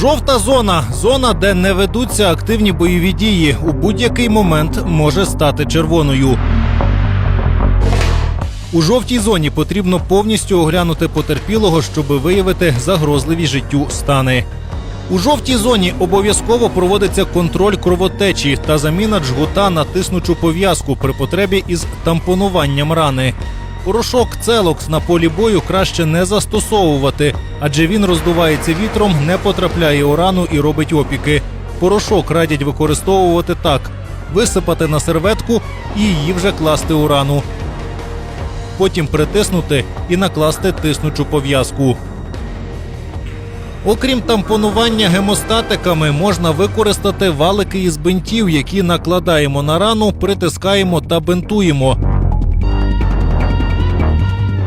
Жовта зона зона, де не ведуться активні бойові дії, у будь-який момент може стати червоною. У жовтій зоні потрібно повністю оглянути потерпілого, щоб виявити загрозливі життю стани. У жовтій зоні обов'язково проводиться контроль кровотечі та заміна джгута на тиснучу пов'язку при потребі із тампонуванням рани. Порошок целокс на полі бою краще не застосовувати, адже він роздувається вітром, не потрапляє у рану і робить опіки. Порошок радять використовувати так: висипати на серветку і її вже класти у рану. Потім притиснути і накласти тиснучу пов'язку. Окрім тампонування гемостатиками, можна використати валики із бинтів, які накладаємо на рану, притискаємо та бинтуємо.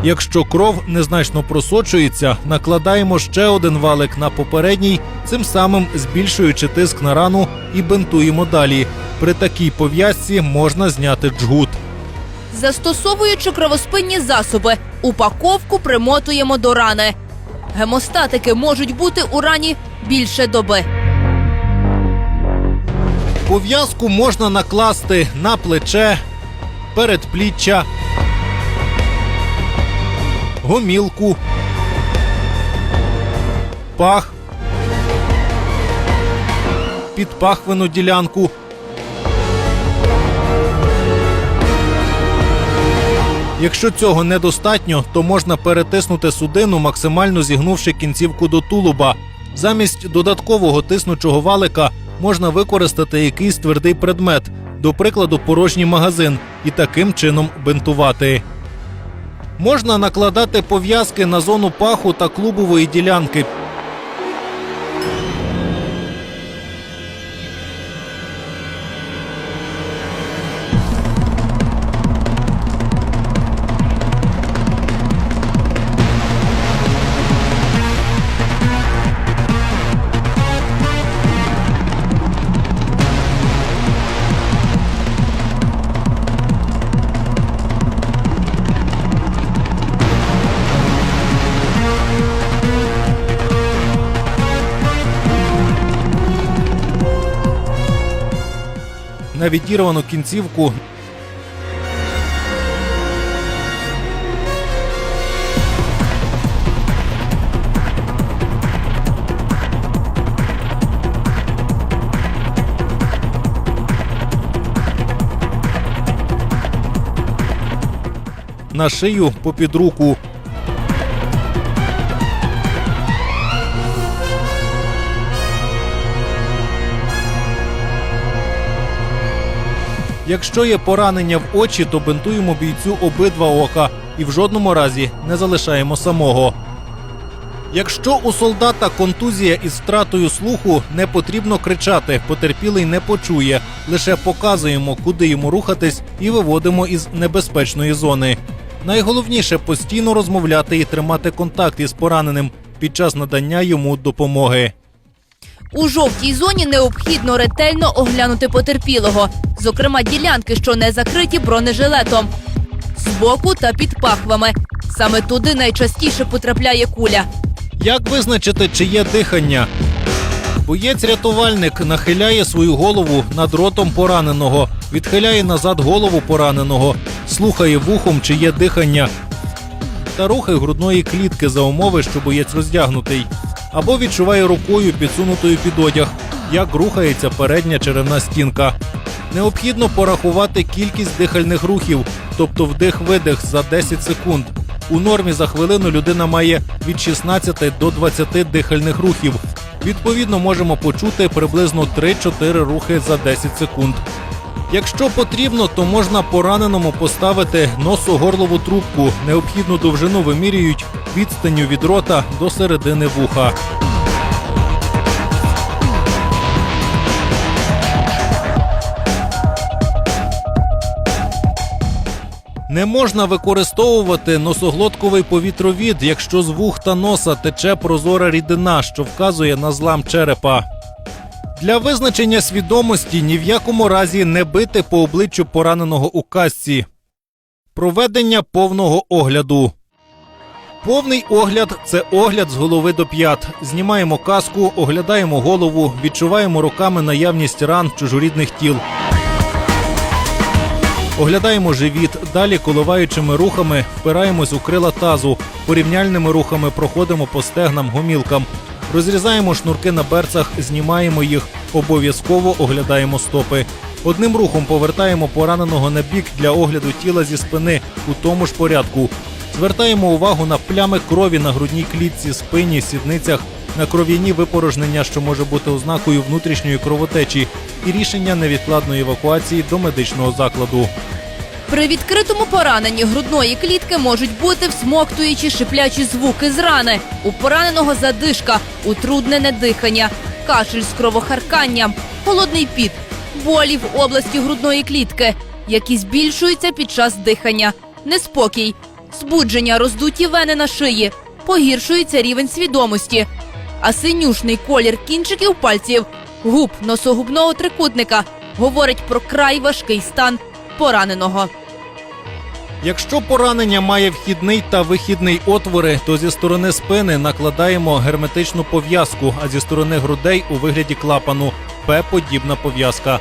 Якщо кров незначно просочується, накладаємо ще один валик на попередній, цим самим збільшуючи тиск на рану і бинтуємо далі. При такій пов'язці можна зняти джгут. Застосовуючи кровоспинні засоби, упаковку примотуємо до рани. Гемостатики можуть бути у рані більше доби. Пов'язку можна накласти на плече, передпліччя, гомілку, пах, підпахвену ділянку. Якщо цього недостатньо, то можна перетиснути судину, максимально зігнувши кінцівку до тулуба. Замість додаткового тиснучого валика можна використати якийсь твердий предмет, до прикладу, порожній магазин, і таким чином бинтувати. Можна накладати пов'язки на зону паху та клубової ділянки. На відірвану кінцівку на шию попід руку. Якщо є поранення в очі, то бинтуємо бійцю обидва ока і в жодному разі не залишаємо самого. Якщо у солдата контузія із втратою слуху, не потрібно кричати, потерпілий не почує. Лише показуємо, куди йому рухатись, і виводимо із небезпечної зони. Найголовніше постійно розмовляти і тримати контакт із пораненим під час надання йому допомоги. У жовтій зоні необхідно ретельно оглянути потерпілого, зокрема ділянки, що не закриті бронежилетом, збоку та під пахвами. Саме туди найчастіше потрапляє куля. Як визначити, чи є дихання? Боєць-рятувальник нахиляє свою голову над ротом пораненого, відхиляє назад голову пораненого, слухає вухом, чи є дихання, та рухи грудної клітки за умови, що боєць роздягнутий, або відчуває рукою підсунутою під одяг, як рухається передня черевна стінка. Необхідно порахувати кількість дихальних рухів, тобто вдих-видих за 10 секунд. У нормі за хвилину людина має від 16 до 20 дихальних рухів. Відповідно, можемо почути приблизно 3-4 рухи за 10 секунд. Якщо потрібно, то можна пораненому поставити носогорлову трубку. Необхідну довжину вимірюють відстанню від рота до середини вуха. Не можна використовувати носоглотковий повітровід, якщо з вух та носа тече прозора рідина, що вказує на злам черепа. Для визначення свідомості ні в якому разі не бити по обличчю пораненого у касці. Проведення повного огляду. Повний огляд це огляд з голови до п'ят. Знімаємо каску, оглядаємо голову, відчуваємо руками наявність ран чужорідних тіл. Оглядаємо живіт, далі коливаючими рухами впираємось у крила тазу, порівняльними рухами проходимо по стегнам гомілкам, розрізаємо шнурки на берцах, знімаємо їх, обов'язково оглядаємо стопи. Одним рухом повертаємо пораненого на бік для огляду тіла зі спини у тому ж порядку. Звертаємо увагу на плями крові на грудній клітці, спині, сідницях, на кров'яні випорожнення, що може бути ознакою внутрішньої кровотечі, і рішення невідкладної евакуації до медичного закладу. При відкритому пораненні грудної клітки можуть бути всмоктуючі шиплячі звуки з рани. У пораненого задишка, утруднене дихання, кашель з кровохарканням, холодний піт, болі в області грудної клітки, які збільшуються під час дихання, неспокій, збудження, роздуті вени на шиї, погіршується рівень свідомості, а синюшний колір кінчиків пальців, губ носогубного трикутника говорить про край важкий стан пораненого. Якщо поранення має вхідний та вихідний отвори, то зі сторони спини накладаємо герметичну пов'язку, а зі сторони грудей у вигляді клапану П-подібна пов'язка.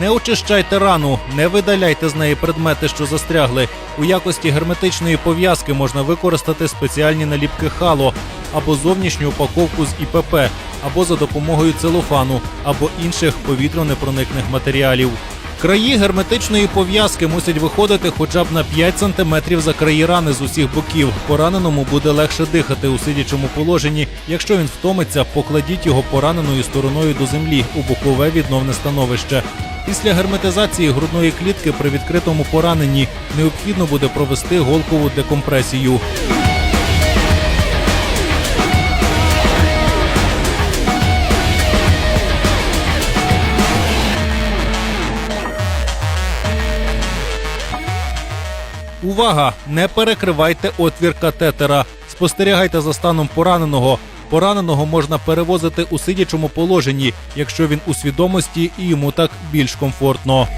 Не очищайте рану, не видаляйте з неї предмети, що застрягли. У якості герметичної пов'язки можна використати спеціальні наліпки хало або зовнішню упаковку з ІПП, або за допомогою целофану, або інших повітряно-непроникних матеріалів. Краї герметичної пов'язки мусять виходити хоча б на 5 см за краї рани з усіх боків. Пораненому буде легше дихати у сидячому положенні. Якщо він втомиться, покладіть його пораненою стороною до землі у бокове відновне становище. Після герметизації грудної клітки при відкритому пораненні необхідно буде провести голкову декомпресію. Увага! Не перекривайте отвір катетера. Спостерігайте за станом пораненого. Пораненого можна перевозити у сидячому положенні, якщо він у свідомості і йому так більш комфортно.